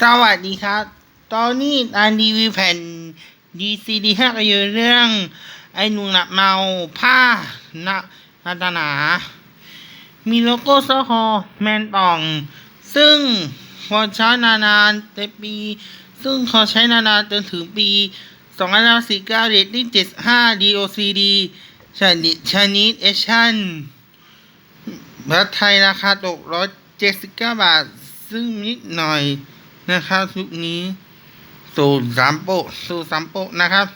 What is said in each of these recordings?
สวัสดีครับ ตอนนี้อันรีวิวแผ่น DCD ห้าก็อยู่เรื่อง ไอ้หนุ่มหนักเมาผ้าหนักนาตนา มีโลโก้ซอฮอแมนป่อง ซึ่งพอใช้นานๆในปี ซึ่งพอใช้นานๆจนถึงปี2549เรตติ้ง75 DOCD ชนิดชนิดเอชั่นบัตรไทยราคาตกร้อยเจ็ดสิบเก้าบาท ซึ่งนิดหน่อย นะครับทุกนี้สูตรสามโปะสูตรสามโปะนะครับ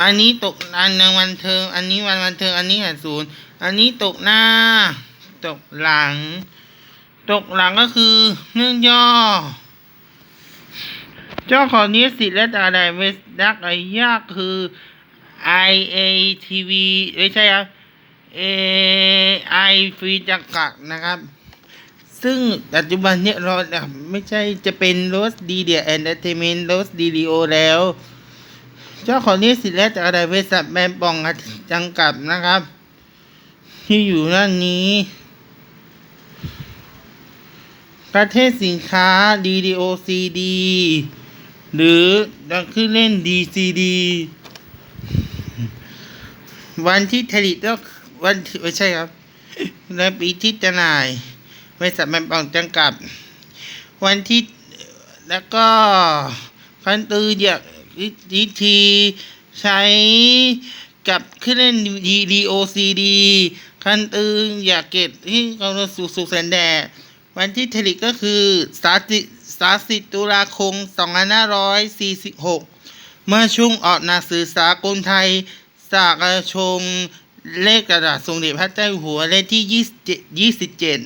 อันนี้ตกอันนึงวันเทิง อันนี้วันวันเทิง อันนี้หาศูนย์อันนี้ตกหน้า ตกหลัง ตกหลังก็คือเนื่องย่อ เจ้าของนี้สิทธิ์และตาไดเวสดักไอยากคือ IATV ไม่ใช่ครับ AI ฟรีจำกัดนะครับ ซึ่งปัจจุบันเนี่ยเราไม่ใช่จะเป็นโรสดีเดียแอนเตอร์เทเมนต์โรสดีดีโอแล้ว เจ้าของนี้สิทธิ์และจากอะไรบริษัทแบมปองจังกับนะครับ ที่อยู่ด้านนี้ ประเทศสินค้า DDOCD หรือดังขึ้นเล่น DCD วันที่ผลิตก็วันไม่ใช่ครับ ในปีที่จำหน่าย บริษัทแมนปองจังกับวันที่แล้วก็คันตืออยากวิธีใช้กับเครื่องเล่น DOCD คันตืออยากเก็บที่กำลังสู่สุแสนแดดวันที่ผลิตก็คือสาสิสาสิตุลาคม2546เมื่อช่วงออกหนังสือสากลไทย สากชงเลขกระดาษทรงเด็จพระเจ้าอยู่หัวเลขที่ยี่สิบเจ็ด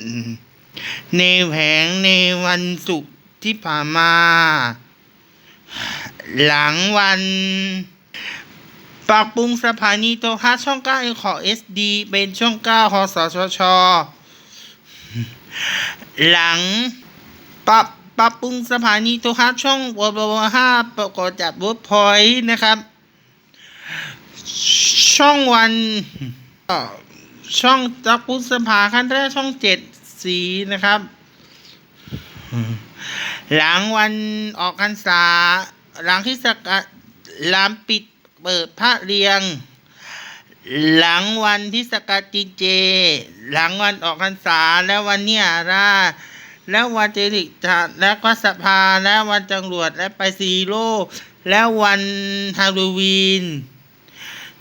ในแผงในวันศุกร์ที่ผ่านมา หลังวันปรับปรุงสถานีโทรทัศน์ช่องเก้าขอ SD เป็นช่องเก้าคอสชช หลังปรับปรับปรุงสถานีโทรทัศน์ช่องวบวห้าประกอบจากเวิร์กพอยต์นะครับ ช่องวัน ช่องจักรพุทธสภาขั้นแรกช่องเจ็ด สีนะครับ หลังวันออกพรรษา หลังที่สกัดหลามปิดเปิดพระเรียง หลังวันที่สกัดจินเจ หลังวันออกพรรษาแล้ววันเนี่ยราแล้ววันเจริกจัดแล้วก็สภาแล้ววันจังหวดและไปซีโร่แล้ววันฮาโลวีน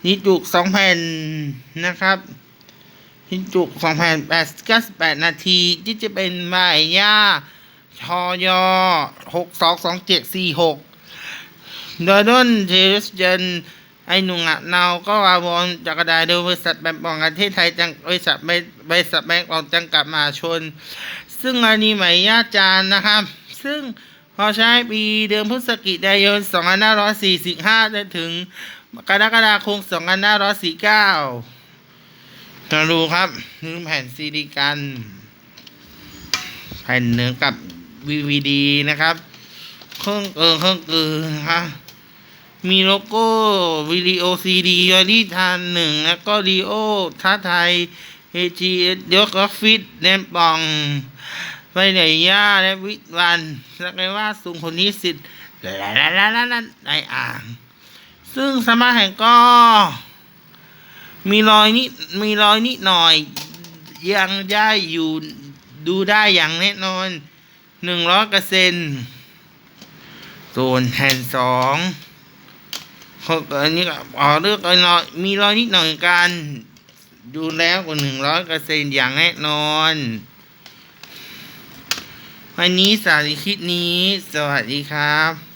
หินจุกสองแผ่นนะครับ หินจุกสองแผ่นแปดเก้าสิบแปดนาที ที่จะเป็นหมาย่าชอยอหกสองสองเจ็ดสี่หกโดยด้นเทรสเจนไอหนุ่งอะเนาก็วาวอนจากกระดาษโดยบริษัทแบงก์ปองประเทศไทยจังบริษัทบริษัทแบงก์ปองจังกับมาชน ซึ่งอันนี้หมายย่าจานนะครับ ซึ่งพอใช้ปีเดือนพฤศจิกายน 2545จนถึงกรกฎาคม 2549 จะดูครับนี่แผ่นซีดีกัน แผ่นเนื้อกับ VVD นะครับ เครื่องเกินเครื่องเกินะครับมีโลโก้วิดีโอซีดียอรี่ทานหนึ่งแล้วก็ดีโอท้าไทย AG ยกออฟฟิศแนมปอง ไปไหนย่าและวิทวันสักไว่าสูงคนนี้สิทธิ์ลาลาลาลาลาในอ่าง ซึ่งสมาแห่งก็ มีรอยนิดมีรอยนิดหน่อย ยังได้อยู่ดูได้อย่างแน่นอนหนึ่งร้อยเปอร์เซ็นต์ส่วนแผ่นสองเขาเอันนี้ก็อ๋อเลือกรอยมีรอยนิดหน่อยกัน ดูแล้วกว่าหนึ่งร้อยเปอร์เซ็นต์อย่างแน่นอน วันนี้สาธิตคลิปนี้ สวัสดีครับ